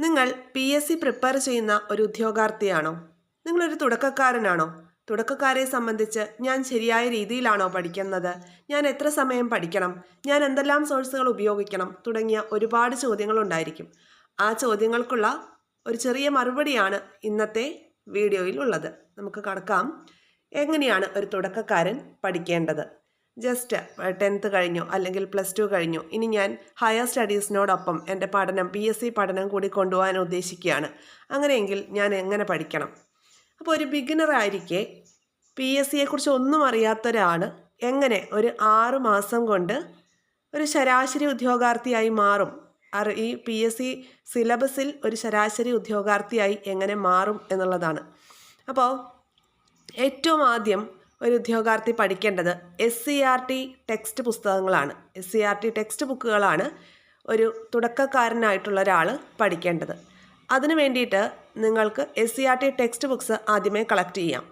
നിങ്ങൾ P S C prepare ചെയ്യുന്ന ഒരു ഉദ്യോഗാർത്ഥിയാണോ? നിങ്ങളൊരു തുടക്കക്കാരനാണോ? തുടക്കക്കാരെ സംബന്ധിച്ച് ഞാൻ ശരിയായ രീതിയിലാണോ പഠിക്കുന്നത്? ഞാൻ എത്ര സമയം പഠിക്കണം? ഞാൻ എന്തെല്ലാം സോഴ്സുകൾ ഉപയോഗിക്കണം? തുടങ്ങിയ ഒരുപാട് ചോദ്യങ്ങളുണ്ടായിരിക്കും ആ ചോദ്യങ്ങൾക്കുള്ള ഒരു ചെറിയ മറുപടിയാണ് ഇന്നത്തെ വീഡിയോയിൽ ഉള്ളത്. നമുക്ക് കടക്കാം. എങ്ങനെയാണ് ഒരു തുടക്കക്കാരൻ പഠിക്കേണ്ടത്? ജസ്റ്റ് ടെൻത്ത് കഴിഞ്ഞു അല്ലെങ്കിൽ പ്ലസ് ടു കഴിഞ്ഞു. ഇനി ഞാൻ ഹയർ സ്റ്റഡീസിനോടൊപ്പം എന്റെ പഠനം പി എസ് സി പഠനം കൂടി കൊണ്ടുപോകാൻ ഉദ്ദേശിക്കുകയാണ്. അങ്ങനെയെങ്കിൽ ഞാൻ എങ്ങനെ പഠിക്കണം? അപ്പോൾ ഒരു ബിഗിനർ ആയിരിക്കെ പി എസ് സിയെക്കുറിച്ച് ഒന്നും അറിയാത്ത ഒരാൾ എങ്ങനെ ഒരു ആറ് മാസം കൊണ്ട് ഒരു ശരാശരി ഉദ്യോഗാർത്ഥിയായി മാറും? ഈ പി എസ് സി സിലബസിൽ ഒരു ശരാശരി ഉദ്യോഗാർത്ഥിയായി എങ്ങനെ മാറും എന്നുള്ളതാണ്. അപ്പോൾ ഏറ്റവും ആദ്യം ഒരു ഉദ്യോഗാർത്ഥി പഠിക്കേണ്ടത് S C R T text പുസ്തകങ്ങളാണ്. S C R T text ബുക്കുകളാണ് ഒരു തുടക്കക്കാരനായിട്ടുള്ള ഒരാൾ പഠിക്കേണ്ടത്. അതിനു വേണ്ടിയിട്ട് നിങ്ങൾക്ക് S C R T text books ആദ്യമേ കളക്ട് ചെയ്യാം.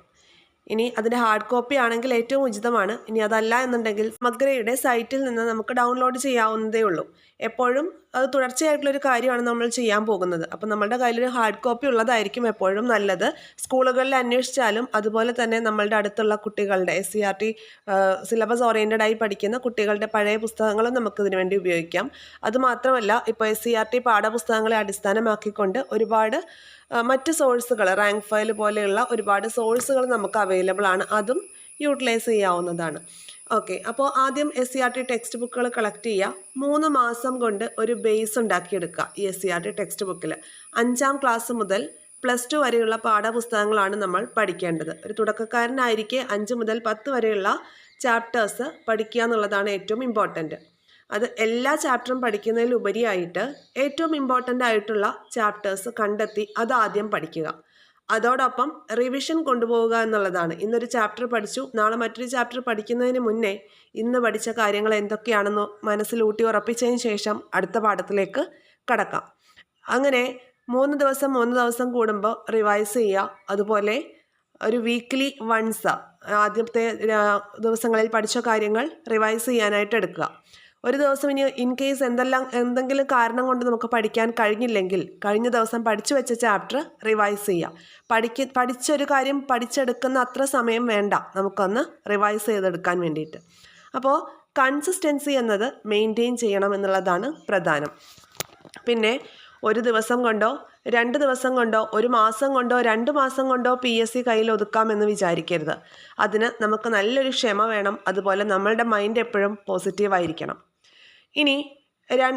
ഇനി അതിന്റെ ഹാർഡ് കോപ്പി ആണെങ്കിൽ ഏറ്റവും ഉചിതമാണ്. ഇനി അതല്ല എന്നുണ്ടെങ്കിൽ സമഗ്രയുടെ സൈറ്റിൽ നിന്ന് നമുക്ക് ഡൗൺലോഡ് ചെയ്യാവുന്നതേ ഉള്ളൂ. എപ്പോഴും അത് തുടർച്ചയായിട്ടുള്ളൊരു കാര്യമാണ് നമ്മൾ ചെയ്യാൻ പോകുന്നത്. അപ്പം നമ്മളുടെ കയ്യിലൊരു ഹാർഡ് കോപ്പി ഉള്ളതായിരിക്കും എപ്പോഴും നല്ലത്. സ്കൂളുകളിൽ അന്വേഷിച്ചാലും അതുപോലെ തന്നെ നമ്മളുടെ അടുത്തുള്ള കുട്ടികളുടെ S C R T syllabus oriented ആയി പഠിക്കുന്ന കുട്ടികളുടെ പഴയ പുസ്തകങ്ങളും നമുക്ക് ഇതിനു വേണ്ടി ഉപയോഗിക്കാം. അതുമാത്രമല്ല ഇപ്പോൾ എസ് സി ആർ ടി പാഠപുസ്തകങ്ങളെ അടിസ്ഥാനമാക്കിക്കൊണ്ട് ഒരുപാട് മറ്റ് സോഴ്സുകൾ റാങ്ക് ഫയൽ പോലെയുള്ള ഒരുപാട് സോഴ്സുകൾ നമുക്ക് അവൈലബിൾ ആണ്. അതും യൂട്ടിലൈസ് ചെയ്യാവുന്നതാണ്. ഓക്കെ അപ്പോൾ ആദ്യം S C R T text ബുക്കുകൾ കളക്ട് ചെയ്യുക. മൂന്ന് മാസം കൊണ്ട് ഒരു ബേസ് ഉണ്ടാക്കിയെടുക്കുക ഈ S C R T text ബുക്കിൽ അഞ്ചാം ക്ലാസ് മുതൽ പ്ലസ് ടു വരെയുള്ള പാഠപുസ്തകങ്ങളാണ് നമ്മൾ പഠിക്കേണ്ടത്. ഒരു തുടക്കക്കാരനായിരിക്കെ അഞ്ച് മുതൽ പത്ത് വരെയുള്ള ചാപ്റ്റേഴ്സ് പഠിക്കുക എന്നുള്ളതാണ് ഏറ്റവും ഇമ്പോർട്ടന്റ് അത് എല്ലാ ചാപ്റ്ററും പഠിക്കുന്നതിലുപരിയായിട്ട് ഏറ്റവും ഇമ്പോർട്ടന്റ് ആയിട്ടുള്ള ചാപ്റ്റേഴ്സ് കണ്ടെത്തി അതാദ്യം പഠിക്കുക. അതോടൊപ്പം റിവിഷൻ കൊണ്ടുപോവുക എന്നുള്ളതാണ്. ഇന്നൊരു ചാപ്റ്റർ പഠിച്ചു. നാളെ മറ്റൊരു ചാപ്റ്റർ പഠിക്കുന്നതിന് മുന്നേ ഇന്ന് പഠിച്ച കാര്യങ്ങൾ എന്തൊക്കെയാണെന്ന് മനസ്സിൽ ഊട്ടി ഉറപ്പിച്ചതിന് ശേഷം അടുത്ത പാഠത്തിലേക്ക് കടക്കാം. അങ്ങനെ മൂന്ന് ദിവസം മൂന്ന് ദിവസം കൂടുമ്പോൾ റിവൈസ് ചെയ്യുക. അതുപോലെ ഒരു വീക്ക്ലി വൺസ് ആദ്യത്തെ ദിവസങ്ങളിൽ പഠിച്ച കാര്യങ്ങൾ റിവൈസ് ചെയ്യാനായിട്ട് എടുക്കുക. ഒരു ദിവസം ഇനി ഇൻ കേസ് എന്തെല്ലാം എന്തെങ്കിലും കാരണം കൊണ്ട് നമുക്ക് പഠിക്കാൻ കഴിഞ്ഞില്ലെങ്കിൽ കഴിഞ്ഞ ദിവസം പഠിച്ചു വെച്ച ചാപ്റ്റർ റിവൈസ് ചെയ്യാം. പഠിക്ക പഠിച്ചൊരു കാര്യം പഠിച്ചെടുക്കുന്ന അത്ര സമയം വേണ്ട. നമുക്കൊന്ന് റിവൈസ് ചെയ്തെടുക്കാൻ വേണ്ടിയിട്ട്. അപ്പോൾ കൺസിസ്റ്റൻസി എന്നത് മെയിന്റെയിൻ ചെയ്യണം എന്നുള്ളതാണ് പ്രധാനം. പിന്നെ ഒരു ദിവസം കൊണ്ടോ രണ്ട് ദിവസം കൊണ്ടോ ഒരു മാസം കൊണ്ടോ രണ്ട് മാസം കൊണ്ടോ പി എസ് സി കയ്യിൽ ഒതുക്കാമെന്ന് വിചാരിക്കരുത്. അതിന് നമുക്ക് നല്ലൊരു ക്ഷമ വേണം. അതുപോലെ നമ്മളുടെ മൈൻഡ് എപ്പോഴും പോസിറ്റീവായിരിക്കണം ഇനി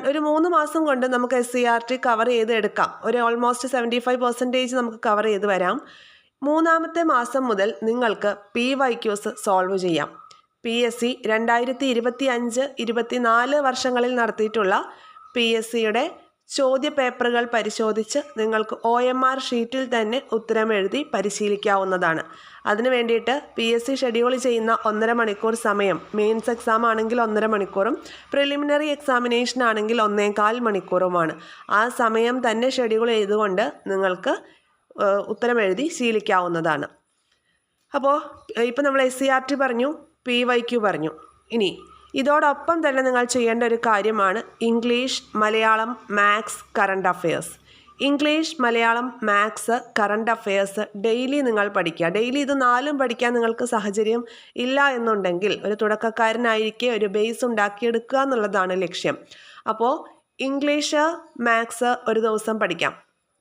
ഒരു മൂന്ന് മാസം കൊണ്ട് നമുക്ക് S C R T cover ചെയ്ത് എടുക്കാം ഒരു ഓൾമോസ്റ്റ് സെവന്റി ഫൈവ് പെർസെന്റേജ് നമുക്ക് കവർ ചെയ്ത് വരാം. മൂന്നാമത്തെ മാസം മുതൽ നിങ്ങൾക്ക് പി വൈ ക്യൂസ് സോൾവ് ചെയ്യാം. പി എസ് സി രണ്ടായിരത്തി ഇരുപത്തി അഞ്ച് ഇരുപത്തി നാല് വർഷങ്ങളിൽ നടത്തിയിട്ടുള്ള പി എസ് സിയുടെ ചോദ്യ പേപ്പറുകൾ പരിശോധിച്ച് നിങ്ങൾക്ക് ഒ എം ആർ ഷീറ്റിൽ തന്നെ ഉത്തരം എഴുതി പരിശീലിക്കാവുന്നതാണ്. അതിനു വേണ്ടിയിട്ട് പി എസ് സി ഷെഡ്യൂൾ ചെയ്യുന്ന ഒന്നര മണിക്കൂർ സമയം മെയിൻസ് എക്സാം ആണെങ്കിൽ ഒന്നര മണിക്കൂറും പ്രിലിമിനറി എക്സാമിനേഷൻ ആണെങ്കിൽ ഒന്നേകാൽ മണിക്കൂറുമാണ്. ആ സമയം തന്നെ ഷെഡ്യൂൾ ചെയ്തുകൊണ്ട് നിങ്ങൾക്ക് ഉത്തരം എഴുതി ശീലിക്കാവുന്നതാണ്. അപ്പോൾ ഇപ്പം നമ്മൾ എസ് സി ആർ ടി പറഞ്ഞു പി വൈ ക്യു പറഞ്ഞു. ഇനി ഇതോടൊപ്പം തന്നെ നിങ്ങൾ ചെയ്യേണ്ട ഒരു കാര്യമാണ് English Malayalam maths current affairs English Malayalam maths current affairs daily നിങ്ങൾ പഠിക്കുക. ഡെയിലി ഇത് നാലും പഠിക്കാൻ നിങ്ങൾക്ക് സാഹചര്യം ഇല്ല എന്നുണ്ടെങ്കിൽ ഒരു തുടക്കക്കാരനായിരിക്കെ ഒരു ബേസ് ഉണ്ടാക്കിയെടുക്കുക എന്നുള്ളതാണ് ലക്ഷ്യം. അപ്പോൾ ഇംഗ്ലീഷ് മാത്സ് ഒരു ദിവസം പഠിക്കാം.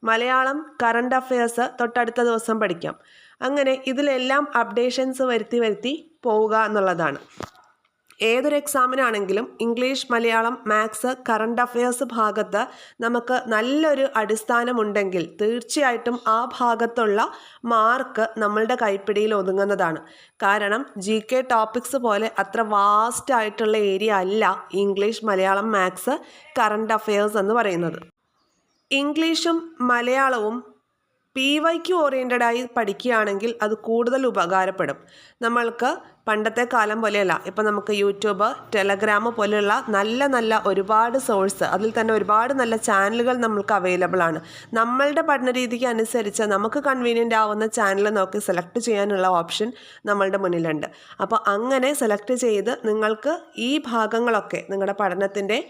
മലയാളം കറണ്ട് അഫയേഴ്സ് തൊട്ടടുത്ത ദിവസം പഠിക്കാം. അങ്ങനെ ഇതിലെല്ലാം അപ്ഡേഷൻസ് വരുത്തി വരുത്തി പോവുക എന്നുള്ളതാണ്. ഏതൊരു എക്സാമിനാണെങ്കിലും English Malayalam maths current affairs ഭാഗത്ത് നമുക്ക് നല്ലൊരു അടിസ്ഥാനമുണ്ടെങ്കിൽ തീർച്ചയായിട്ടും ആ ഭാഗത്തുള്ള മാർക്ക് നമ്മളുടെ കൈപ്പിടിയിൽ ഒതുങ്ങുന്നതാണ്. കാരണം ജി കെ ടോപ്പിക്സ് പോലെ അത്ര വാസ്റ്റ് ആയിട്ടുള്ള ഏരിയ അല്ല English Malayalam maths current affairs എന്ന് പറയുന്നത്. ഇംഗ്ലീഷും മലയാളവും പി വൈക്ക് ഓറിയന്റഡ് ആയി പഠിക്കുകയാണെങ്കിൽ അത് കൂടുതൽ ഉപകാരപ്പെടും. നമ്മൾക്ക് പണ്ടത്തെ കാലം പോലെയല്ല. ഇപ്പം നമുക്ക് യൂട്യൂബ് ടെലഗ്രാം പോലെയുള്ള നല്ല നല്ല ഒരുപാട് സോഴ്സ് അതിൽ തന്നെ ഒരുപാട് നല്ല ചാനലുകൾ നമുക്ക് അവൈലബിൾ ആണ്. നമ്മളുടെ പഠന രീതിക്ക് അനുസരിച്ച് നമുക്ക് കൺവീനിയന്റ് ആവുന്ന ചാനൽ നോക്കി സെലക്ട് ചെയ്യാനുള്ള ഓപ്ഷൻ നമ്മളുടെ മുന്നിലുണ്ട്. അപ്പോൾ അങ്ങനെ സെലക്ട് ചെയ്ത് നിങ്ങൾക്ക് ഈ ഭാഗങ്ങളൊക്കെ നിങ്ങളുടെ പഠനത്തിന്റെ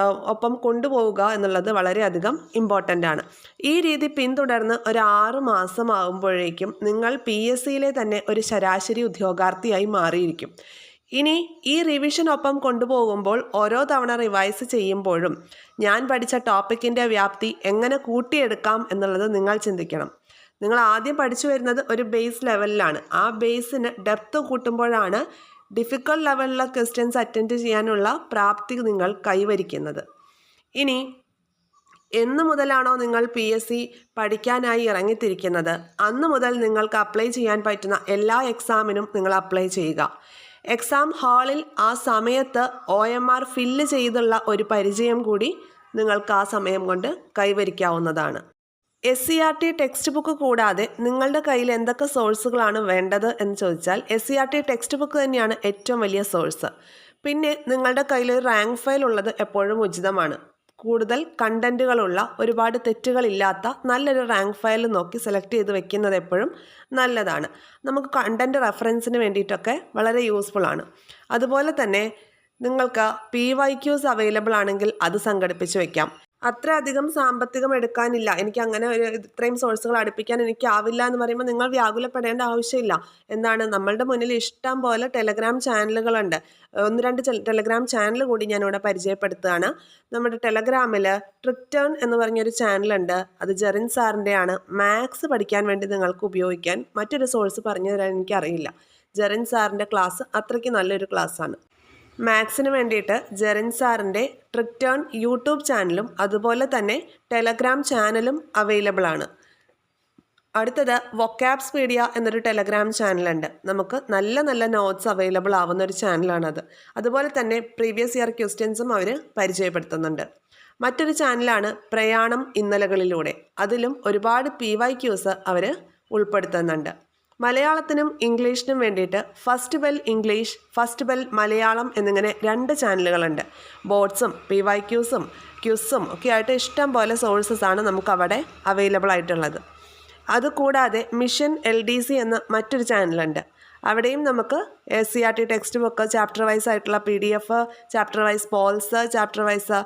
ഒപ്പം കൊണ്ടുപോവുക എന്നുള്ളത് വളരെയധികം ഇമ്പോർട്ടന്റ് ആണ്. ഈ രീതി പിന്തുടർന്ന് ഒരു ആറ് മാസമാകുമ്പോഴേക്കും നിങ്ങൾ പി എസ് സിയിലെ തന്നെ ഒരു ശരാശരി ഉദ്യോഗാർത്ഥിയായി മാറിയിരിക്കും. ഇനി ഈ റിവിഷൻ ഒപ്പം കൊണ്ടുപോകുമ്പോൾ ഓരോ തവണ റിവൈസ് ചെയ്യുമ്പോഴും ഞാൻ പഠിച്ച ടോപ്പിക്കിന്റെ വ്യാപ്തി എങ്ങനെ കൂട്ടിയെടുക്കാം എന്നുള്ളത് നിങ്ങൾ ചിന്തിക്കണം. നിങ്ങൾ ആദ്യം പഠിച്ചു വരുന്നത് ഒരു ബേസ് ലെവലിലാണ് ആ ബേസിന് ഡെപ്ത് കൂട്ടുമ്പോഴാണ് ഡിഫിക്കൽട്ട് ലെവലിലുള്ള ക്വസ്റ്റ്യൻസ് അറ്റൻഡ് ചെയ്യാനുള്ള പ്രാപ്തി നിങ്ങൾ കൈവരിക്കുന്നത്. ഇനി എന്നു മുതലാണോ നിങ്ങൾ പി എസ് സി പഠിക്കാനായി ഇറങ്ങിത്തിരിക്കുന്നത്? അന്ന് മുതൽ നിങ്ങൾക്ക് അപ്ലൈ ചെയ്യാൻ പറ്റുന്ന എല്ലാ എക്സാമിനും നിങ്ങൾ അപ്ലൈ ചെയ്യുക. എക്സാം ഹാളിൽ ആ സമയത്ത് ഒ എം ആർ ഫില്ല് ചെയ്തുള്ള ഒരു പരിചയം കൂടി നിങ്ങൾക്ക് ആ സമയം കൊണ്ട് കൈവരിക്കാവുന്നതാണ്. S C R T text book കൂടാതെ നിങ്ങളുടെ കയ്യിൽ എന്തൊക്കെ സോഴ്സുകളാണ് വേണ്ടത് എന്ന് ചോദിച്ചാൽ S C R T text book തന്നെയാണ് ഏറ്റവും വലിയ സോഴ്സ് പിന്നെ നിങ്ങളുടെ കയ്യിൽ ഒരു റാങ്ക് ഫയൽ ഉള്ളത് എപ്പോഴും ഉചിതമാണ്. കൂടുതൽ കണ്ടന്റുകളുള്ള ഒരുപാട് തെറ്റുകളില്ലാത്ത നല്ലൊരു റാങ്ക് ഫയൽ നോക്കി സെലക്ട് ചെയ്ത് വെക്കുന്നത് എപ്പോഴും നല്ലതാണ്. നമുക്ക് കണ്ടന്റ് റെഫറൻസിന് വേണ്ടിയിട്ടൊക്കെ വളരെ യൂസ്ഫുൾ ആണ്. അതുപോലെ തന്നെ നിങ്ങൾക്ക് പി വൈ ക്യൂസ് അവൈലബിൾ ആണെങ്കിൽ അത് സംഘടിപ്പിച്ച് വെക്കാം. അത്ര അധികം സാമ്പത്തികം എടുക്കാനില്ല. എനിക്ക് അങ്ങനെ ഒരു ഇത്രയും സോഴ്സുകൾ അടുപ്പിക്കാൻ എനിക്കാവില്ല എന്ന് പറയുമ്പോൾ നിങ്ങൾ വ്യാകുലപ്പെടേണ്ട ആവശ്യമില്ല. എന്താണ്? നമ്മളുടെ മുന്നിൽ ഇഷ്ടം പോലെ ടെലഗ്രാം ചാനലുകളുണ്ട് ഒന്ന് രണ്ട് ടെലഗ്രാം ചാനൽ കൂടി ഞാനിവിടെ പരിചയപ്പെടുത്തുകയാണ്. നമ്മുടെ ടെലഗ്രാമിൽ ട്രിക്ടേൺ എന്ന് പറഞ്ഞൊരു ചാനലുണ്ട് അത് ജെറിൻ സാറിന്റെയാണ് മാത്സ് പഠിക്കാൻ വേണ്ടി നിങ്ങൾക്ക് ഉപയോഗിക്കാൻ മറ്റൊരു സോഴ്സ് പറഞ്ഞു തരാൻ എനിക്കറിയില്ല. ജെറിൻ സാറിന്റെ ക്ലാസ് അത്രയ്ക്ക് നല്ലൊരു ക്ലാസ്സാണ് മാത്സിന് വേണ്ടിയിട്ട് ജെറിൻ സാറിന്റെ ട്രിക്ടേൺ യൂട്യൂബ് ചാനലും അതുപോലെ തന്നെ ടെലഗ്രാം ചാനലും അവൈലബിൾ ആണ്. അടുത്തത് വൊക്കാബ്സ് മീഡിയ എന്നൊരു ടെലഗ്രാം ചാനലുണ്ട്. നമുക്ക് നല്ല നല്ല നോട്ട്സ് അവൈലബിൾ ആവുന്ന ഒരു ചാനലാണത്. അതുപോലെ തന്നെ പ്രീവിയസ് ഇയർ ക്വസ്റ്റ്യൻസും അവർ പരിചയപ്പെടുത്തുന്നുണ്ട്. മറ്റൊരു ചാനലാണ് പ്രയാണം ഇന്നലകളിലൂടെ. അതിലും ഒരുപാട് പി വൈ ക്യൂസ് അവർ ഉൾപ്പെടുത്തുന്നുണ്ട്. മലയാളത്തിനും ഇംഗ്ലീഷിനും വേണ്ടിയിട്ട് first bell English first bell Malayalam എന്നിങ്ങനെ രണ്ട് ചാനലുകളുണ്ട്. ബോർഡ്സും പി വൈ ക്യൂസും ക്യൂസും ഒക്കെ ആയിട്ട് ഇഷ്ടം പോലെ സോഴ്സസ് ആണ് നമുക്ക് അവിടെ അവൈലബിൾ ആയിട്ടുള്ളത്. അതുകൂടാതെ മിഷൻ എൽ ഡി സി എന്ന മറ്റൊരു ചാനലുണ്ട്. അവിടെയും നമുക്ക് S C R T text book chapter wise ആയിട്ടുള്ള P D F chapter wise polls chapter wise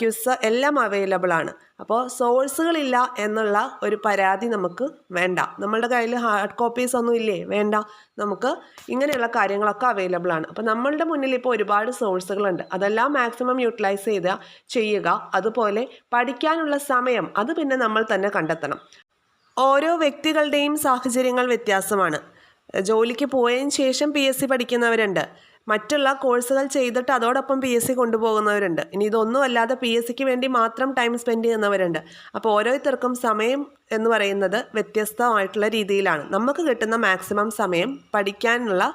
quiz എല്ലാം അവൈലബിൾ ആണ്. അപ്പോൾ സോഴ്സുകളില്ല എന്നുള്ള ഒരു പരാതി നമുക്ക് വേണ്ട. നമ്മളുടെ കയ്യിൽ ഹാർഡ് കോപ്പീസ് ഒന്നും ഇല്ലേ? വേണ്ട. നമുക്ക് ഇങ്ങനെയുള്ള കാര്യങ്ങളൊക്കെ അവൈലബിൾ ആണ്. അപ്പോൾ നമ്മളുടെ മുന്നിൽ ഇപ്പോൾ ഒരുപാട് സോഴ്സുകളുണ്ട് അതെല്ലാം മാക്സിമം യൂട്ടിലൈസ് ചെയ്ത് ചെയ്യുക അതുപോലെ പഠിക്കാനുള്ള സമയം അത് പിന്നെ നമ്മൾ തന്നെ കണ്ടെത്തണം. ഓരോ വ്യക്തികളുടെയും സാഹചര്യങ്ങൾ വ്യത്യാസമാണ്. ജോലിക്ക് പോയതിന് ശേഷം പി എസ് സി പഠിക്കുന്നവരുണ്ട്. മറ്റുള്ള കോഴ്സുകൾ ചെയ്തിട്ട് അതോടൊപ്പം പി എസ് സി കൊണ്ടുപോകുന്നവരുണ്ട്. ഇനി ഇതൊന്നും അല്ലാതെ പി എസ് സിക്ക് വേണ്ടി മാത്രം ടൈം സ്പെൻഡ് ചെയ്യുന്നവരുണ്ട്. അപ്പോൾ ഓരോരുത്തർക്കും സമയം എന്ന് പറയുന്നത് വ്യത്യസ്തമായിട്ടുള്ള രീതിയിലാണ്. നമുക്ക് കിട്ടുന്ന മാക്സിമം സമയം പഠിക്കാനുള്ള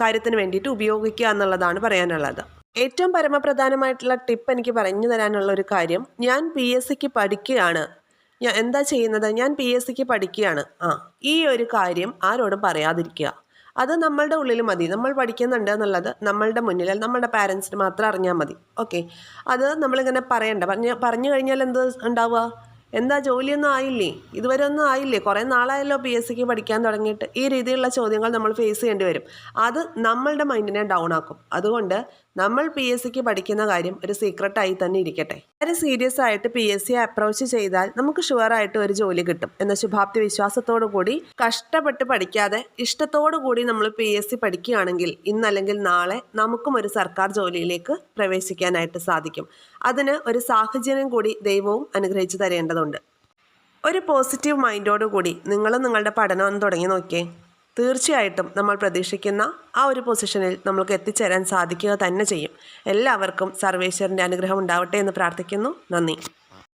കാര്യത്തിന് വേണ്ടിയിട്ട് ഉപയോഗിക്കുക എന്നുള്ളതാണ് പറയാനുള്ളത്. ഏറ്റവും പരമപ്രധാനമായിട്ടുള്ള ടിപ്പ് എനിക്ക് പറഞ്ഞു തരാനുള്ള ഒരു കാര്യം ഞാൻ പി എസ് സിക്ക് പഠിക്കുകയാണ്. ഞാൻ എന്താ ചെയ്യുന്നത്? ഞാൻ പി എസ് സിക്ക് പഠിക്കുകയാണ്. ആ ഈ ഒരു കാര്യം ആരോടും പറയാതിരിക്കുക. അത് നമ്മളുടെ ഉള്ളിൽ മതി. നമ്മൾ പഠിക്കുന്നുണ്ട് എന്നുള്ളത് നമ്മളുടെ മുന്നിൽ നമ്മളുടെ പാരൻസിന് മാത്രം അറിഞ്ഞാൽ മതി. ഓക്കെ അത് നമ്മളിങ്ങനെ പറയണ്ട. പറഞ്ഞ് പറഞ്ഞു കഴിഞ്ഞാൽ എന്ത് ഉണ്ടാവുക? എന്താ ജോലിയൊന്നും ആയില്ലേ? ഇതുവരെ ഒന്നും ആയില്ലേ? കുറേ നാളായല്ലോ പി എസ് സിക്ക് പഠിക്കാൻ തുടങ്ങിയിട്ട്. ഈ രീതിയിലുള്ള ചോദ്യങ്ങൾ നമ്മൾ ഫേസ് ചെയ്യേണ്ടി വരും. അത് നമ്മളുടെ മൈൻഡിനെ ഡൗൺ ആക്കും. അതുകൊണ്ട് നമ്മൾ പി എസ് സിക്ക് പഠിക്കുന്ന കാര്യം ഒരു സീക്രട്ടായി തന്നെ ഇരിക്കട്ടെ. വളരെ സീരിയസ് ആയിട്ട് പി എസ് സി അപ്രോച്ച് ചെയ്താൽ നമുക്ക് ഷുവർ ആയിട്ട് ഒരു ജോലി കിട്ടും എന്ന ശുഭാപ്തി വിശ്വാസത്തോടു കൂടി. കഷ്ടപ്പെട്ട് പഠിക്കാതെ ഇഷ്ടത്തോടു കൂടി നമ്മൾ പി എസ് സി പഠിക്കുകയാണെങ്കിൽ ഇന്നല്ലെങ്കിൽ നാളെ നമുക്കും ഒരു സർക്കാർ ജോലിയിലേക്ക് പ്രവേശിക്കാനായിട്ട് സാധിക്കും. അതിന് ഒരു സാഹചര്യം കൂടി ദൈവവും അനുഗ്രഹിച്ചു തരേണ്ടതുണ്ട് ഒരു പോസിറ്റീവ് മൈൻഡോടു കൂടി നിങ്ങളും നിങ്ങളുടെ പഠനം ഒന്ന് തുടങ്ങി നോക്കിയേ. തീർച്ചയായിട്ടും നമ്മൾ പ്രതീക്ഷിക്കുന്ന ആ ഒരു പൊസിഷനിൽ നമ്മൾക്ക് എത്തിച്ചേരാൻ സാധിക്കുക തന്നെ ചെയ്യും. എല്ലാവർക്കും സർവേശ്വരന്റെ അനുഗ്രഹം ഉണ്ടാവട്ടെ എന്ന് പ്രാർത്ഥിക്കുന്നു. നന്ദി.